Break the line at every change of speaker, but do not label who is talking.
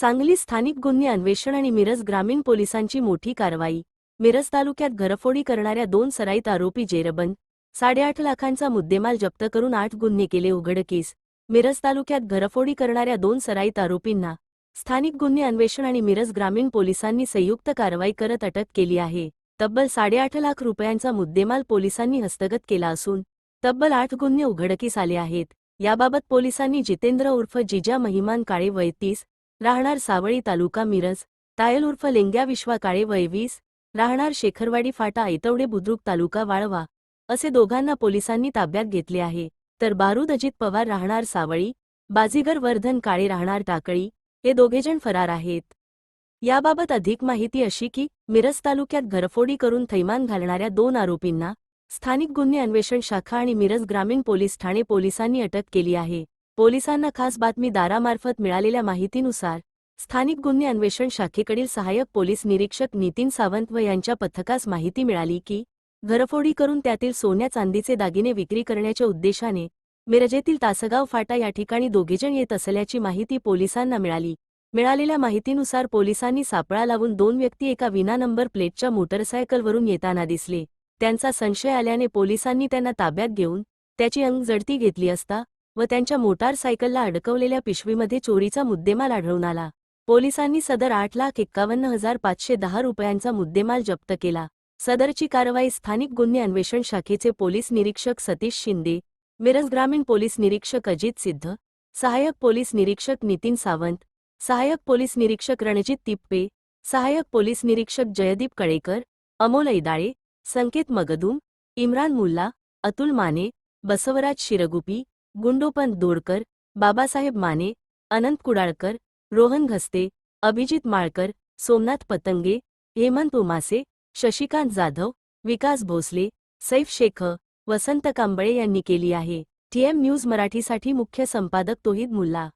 सांगली स्थानिक गुन्हे अन्वेषण आणि मिरज ग्रामीण पोलिसांची मोठी कारवाई. मिरज तालुक्यात घरफोडी करणाऱ्या दोन सराईत आरोपी जेरबंद साडेआठ लाखांचा मुद्देमाल जप्त करून आठ गुन्हे केले उघडकीस मिरज तालुक्यात घरफोडी करणाऱ्या दोन सराईत आरोपींना स्थानिक गुन्हे अन्वेषण आणि मिरज ग्रामीण पोलिसांनी संयुक्त कारवाई करत अटक केली आहे. तब्बल साडेआठ लाख रुपयांचा मुद्देमाल पोलिसांनी हस्तगत केला असून तब्बल आठ गुन्हे उघडकीस आले आहेत. याबाबत पोलिसांनी जितेंद्र उर्फ जिजा महिमान काळे वय तीस राहणार सावळी तालुका मिरज तायल उर्फ लेंग्या विश्वा काळे वय वीस राहणार शेखरवाडी फाटा ऐतवडे बुद्रुक तालुका वाळवा असे दोघांना पोलिसांनी ताब्यात घेतले आहे. तर बारूद अजित पवार राहणार सावळी बाजीगर वर्धन काळे राहणार टाकळी हे दोघेजण फरार आहेत. याबाबत अधिक माहिती अशी की मिरज तालुक्यात घरफोडी करून थैमान घालणाऱ्या दोन आरोपींना स्थानिक गुन्हे अन्वेषण शाखा आणि मिरज ग्रामीण पोलीस ठाणे पोलिसांनी अटक केली आहे. पोलिसांना खास बातमीदारामार्फत मिळालेल्या माहितीनुसार स्थानिक गुन्हे अन्वेषण शाखेकडील सहाय्यक पोलीस निरीक्षक नितीन सावंत व यांच्या पथकास माहिती मिळाली की घरफोडी करून त्यातील सोन्या चांदीचे दागिने विक्री करण्याच्या उद्देशाने मिरजेतील तासगाव फाटा या ठिकाणी दोघेजण येत असल्याची माहिती पोलिसांना मिळाली. मिळालेल्या माहितीनुसार पोलिसांनी सापळा लावून दोन व्यक्ती एका विना नंबर प्लेटच्या मोटरसायकलवरून येताना दिसले. त्यांचा संशय आल्याने पोलिसांनी त्यांना ताब्यात घेऊन त्याची अंग जडती घेतली असता व त्यांच्या मोटारसायकलला अडकवलेल्या पिशवीमध्ये चोरीचा मुद्देमाल आढळून आला. पोलिसांनी सदर आठ लाख एक्कावन्न हजार पाचशे दहा रुपयांचा मुद्देमाल जप्त केला. सदरची कारवाई स्थानिक गुन्हे अन्वेषण शाखेचे पोलीस निरीक्षक सतीश शिंदे मिरज ग्रामीण पोलीस निरीक्षक अजित सिद्ध सहाय्यक पोलीस निरीक्षक नितीन सावंत सहाय्यक पोलीस निरीक्षक रणजित तिप्पे सहाय्यक पोलीस निरीक्षक जयदीप कळेकर अमोल ऐदाळे संकेत मगदूम इम्रान मुल्ला अतुल माने बसवराज शिरगुपी गुंडोपंत दोडकर बाबासाहेब माने अनंत कुडाळकर रोहन घस्ते अभिजित माळकर सोमनाथ पतंगे हेमंत उमासे शशिकांत जाधव विकास भोसले सैफ शेख वसंत कांबळे यांनी केली आहे. टीएम न्यूज मराठीसाठी मुख्य संपादक तोहिद मुल्ला.